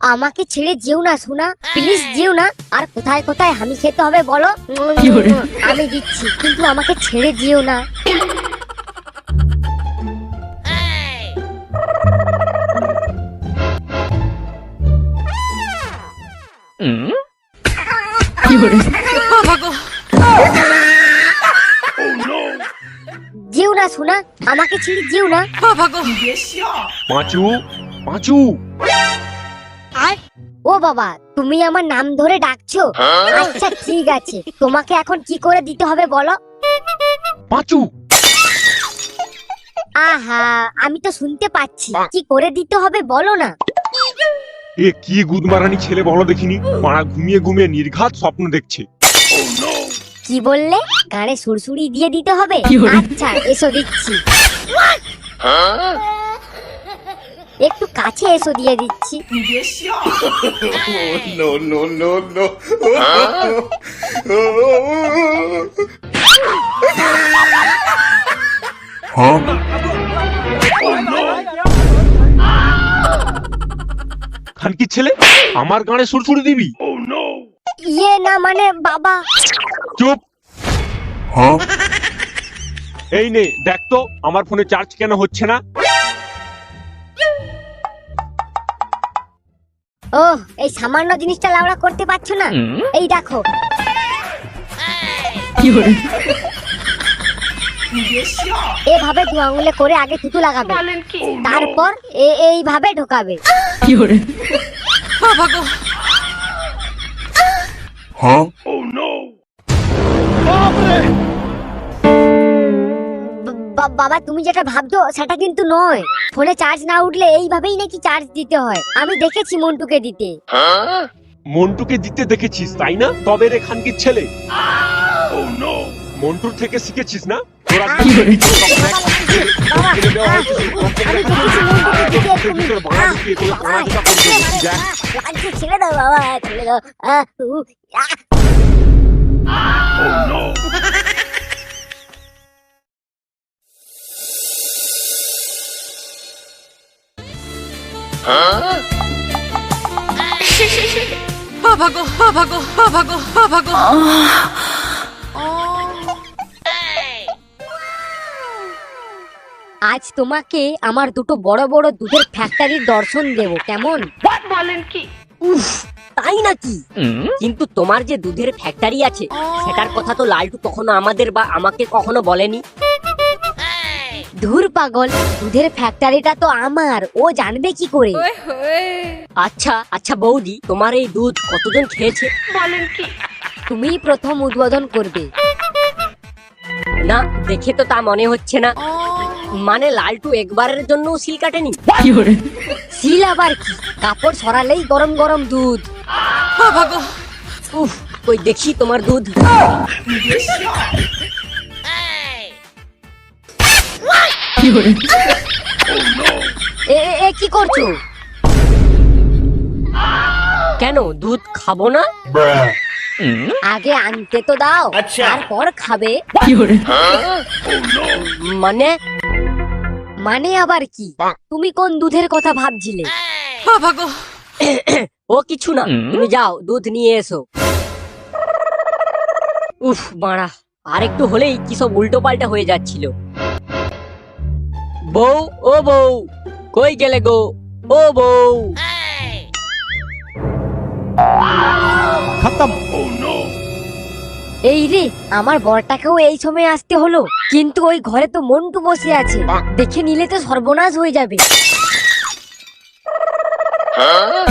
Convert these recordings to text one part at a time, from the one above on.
আমাকে ছেড়ে যেও না সোনা। প্লিজ যেও না। আর কোথায় কোথায়? হামি খেতে হবে বলো। আমি দিচ্ছি কিন্তু আমাকে ছেড়ে যেও না। যেও না সোনা। আমাকে ছেড়ে যেও না। পাঁচু পাঁচু। ও বাবা তুমি আমার নাম ধরে ডাকছো? আচ্ছা ঠিক আছে। তোমাকে এখন কি করে দিতে হবে বলো? পাঁচু। আহা আমি তো শুনতে পাচ্ছি। কি করে দিতে হবে বলো না? এ কি গুদমারানি ছেলে বলো দেখিনি? মারা ঘুমিয়ে ঘুমিয়ে নির্ঘাত স্বপ্ন দেখছে। কি বললে? গানে সুরসুরি দিয়ে দিতে হবে? আচ্ছা এসো দিচ্ছি একটু কাছে এসো দিয়ে দিচ্ছি। No, no, no, no. খানকি ছেলে? আমার গানে সুরসুরি দিবি? ইয়ে না মানে বাবা। চুপ। এই নে দেখ তো আমার ফোনে চার্জ কেন হচ্ছে না? ও এই সামান্য জিনিসটা লাউড়া করতে পারছ না? এই দেখো। এভাবে দু আঙুলে করে আগে থুতু লাগাবে। তারপর এ- এইভাবে ঢোকাবে। বাবা তুমি যেটা ভাবছ সেটা কিন্তু নয় ফোনে চার্জ না উঠলে এইভাবেই নাকি চার্জ দিতে হয় আমি দেখেছি মন্টুকে দিতে মন্টুকে দিতে দেখেছিস তাই না তবে রে খানকির ছেলে মন্টুর থেকে শিখেছিস না বাবা, ছেড়ে দাও বাবা ছেড়ে দাও আহ, উ, আহ। আজ তোমাকে আমার দুটো বড় বড় দুধের ফ্যাক্টরির দর্শন দেব কেমন? বলেন উফ তাই নাকি? কিন্তু তোমার যে দুধের ফ্যাক্টরি আছে সেটার কথা তো লালটু কখনো আমাদের বা আমাকে কখনো বলেনি। ধুর পাগল দুধের ফ্যাক্টরিটা তো আমার ও জানবে কি করে? আচ্ছা আচ্ছা বৌদি তোমার এই দুধ কতজন খেয়েছে? বলেন কি? তুমিই প্রথম উদ্বোধন করবে। না দেখে তো তা মনে হচ্ছে না। মানে লালটু একবারের জন্য সিল কাটেনি? সিল আবার কি? কাপড় সরালেই গরম গরম দুধ। উফ কই দেখি তোমার দুধ। এ এ- এ কি করছ? কেন দুধ খাব না? আগে আনতে তো দাও আচ্ছা। তারপর খাবে। মানে? মানে আবার কি? তুমি কোন দুধের কথা ভাবছিলে? ও কিছু না তুমি যাও দুধ নিয়ে এসো। উফ বাড়া আর একটু হলেই কি সব উল্টো পাল্টা হয়ে যাচ্ছিল। বউ ও বউ কই গেলে গো? ও বউ। এই রে আমার বরটাকেও এই সময় আসতে হলো। কিন্তু ওই ঘরে তো মন্টু বসে আছে। দেখে নিলে তো সর্বনাশ হয়ে যাবে। উফ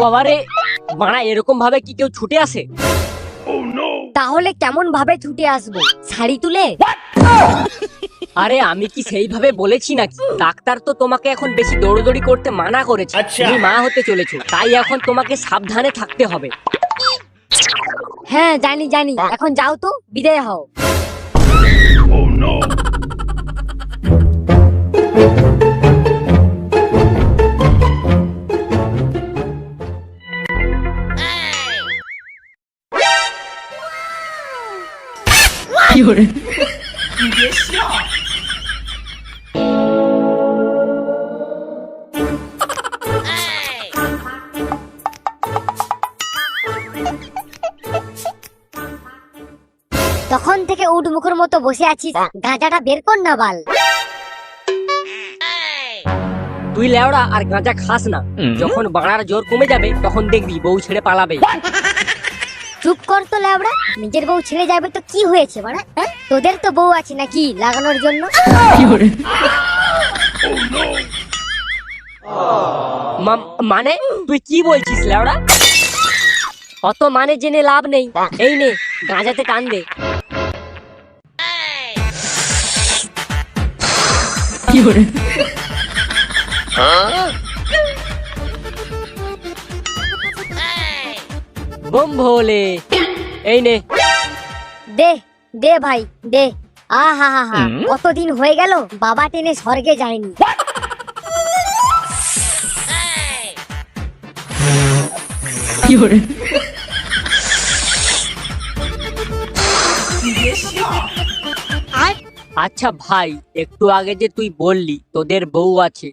বাবারে বাড়া এরকম ভাবে কি কেউ ছুটে আসে? তাহলে কেমন ভাবে ছুটে আসব? শাড়ি তুলে? আরে আমি কি সেইভাবে বলেছি নাকি? ডাক্তার তো তোমাকে এখন বেশি দৌড়দৌড়ি করতে মানা করেছে। আচ্ছা। তুমি মা হতে চলেছো তাই এখন তোমাকে সাবধানে থাকতে হবে। হ্যাঁ জানি জানি। এখন যাও তো বিদায় হও। তখন থেকে উড মুখের মতো বসে আছিস গাঁজাটা বের কর না বাল। তুই লেওড়া আর গাঁজা খাস না। যখন বাড়ার জোর কমে যাবে তখন দেখবি বউ ছেড়ে পালাবে। চুপ কর তো ল্যাবড়া। নিজের বউ ছেড়ে যাবে তো কি হয়েছে বাড়া? হ্যাঁ? তোদের তো বউ আছে নাকি লাগানোর জন্য? মানে? তুই কি বলছিস লেওড়া অত মানে জেনে লাভ নেই। এই নে গাঁজাতে টান দে। বোম ভোলে এই নে। দে দে ভাই দে। আ হা হা কতদিন হয়ে গেল? বাবা টেনে স্বর্গে যায়নি। আচ্ছা ভাই একটু আগে যে তুই বললি তোদের বউ আছে।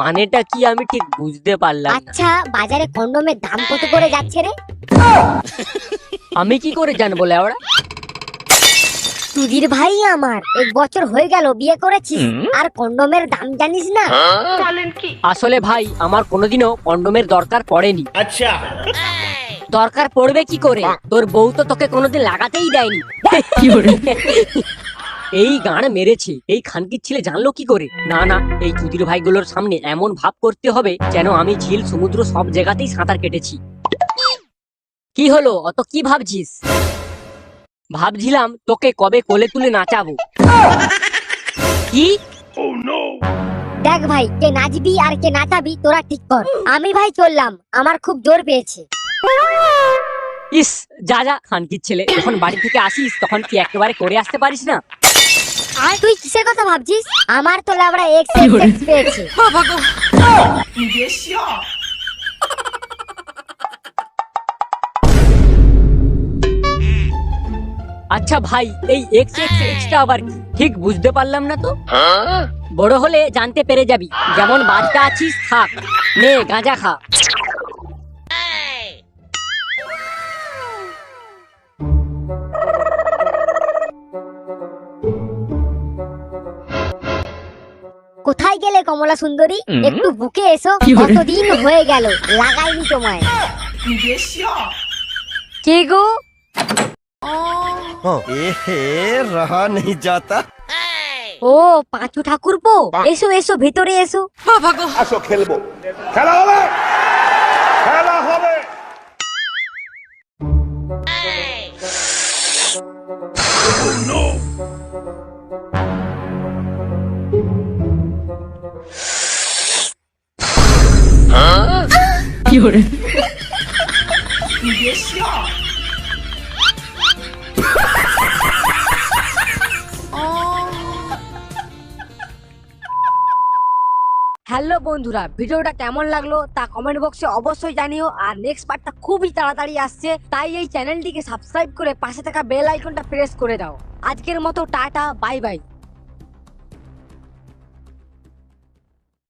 মানেটা কি আমি ঠিক বুঝতে পারলাম আচ্ছা বাজারে কন্ডোমের দাম কত করে যাচ্ছে রে? আমি কি করে জানব লেওড়া সুধীর ভাই আমার এক বছর হয়ে গেল বিয়ে করেছি। আর কন্ডোমের দাম জানিস না? আসলে ভাই আমার কোনোদিনও কন্ডোমের দরকার পড়েনি। আচ্ছা। দরকার পড়বে কি করে? হ্যাঁ। তোর বউ তো তোকে কোনোদিন লাগাতেই দেয়নি। এই গান মেরেছে এই খানকির ছেলে জানলো কি করে? না না এই চুদির ভাইগুলোর সামনে এমন ভাব করতে হবে যেন আমি ঝিল সমুদ্র সব জায়গাতেই সাঁতার কেটেছি। কি হলো? অত কি ভাবছিস? ভাবছিলাম তোকে কবে কোলে তুলে নাচাবো। কি? দেখ ভাই কে নাচবি আর কে নাচাবি তোরা ঠিক কর। আমি ভাই চললাম আমার খুব জোর পেয়েছে। ইস যা যা খানকির ছেলে যখন বাড়ি থেকে আসিস তখন কি একেবারে করে আসতে পারিস না? আর তুই কিসের কথা ভাবছিস? আমার তো লাবড়া এক্স এক্স পেয়েছে। আচ্ছা ভাই এই এক্স এক্স এক্সটা আবার কি? ঠিক বুঝতে পারলাম না তো? বড় হলে জানতে পেরে যাবি। যেমন বাচ্চা আছিস থাক। নে গাঁজা খা। কোথায় গেলে কমলা সুন্দরী? একটু বুকে এসো কতদিন হয়ে গেল? লাগাইনি তোমায়। কে গো? হ্যাঁ। এ রহা নেই যাতা। ও পাঁচু ঠাকুরপো এসো এসো ভিতরে এসো। আসো খেলব। খেলা হবে! খেলা হবে! কি হরে হ্যালো বন্ধুরা, ভিডিওটা কেমন লাগল তা কমেন্ট বক্সে অবশ্যই জানিও। আর নেক্সট পার্টটা খুবই তাড়াতাড়ি আসছে, তাই এই চ্যানেলটিকে সাবস্ক্রাইব করে পাশে থাকা বেল আইকনটা প্রেস করে দাও। আজকের মতো টাটা বাই বাই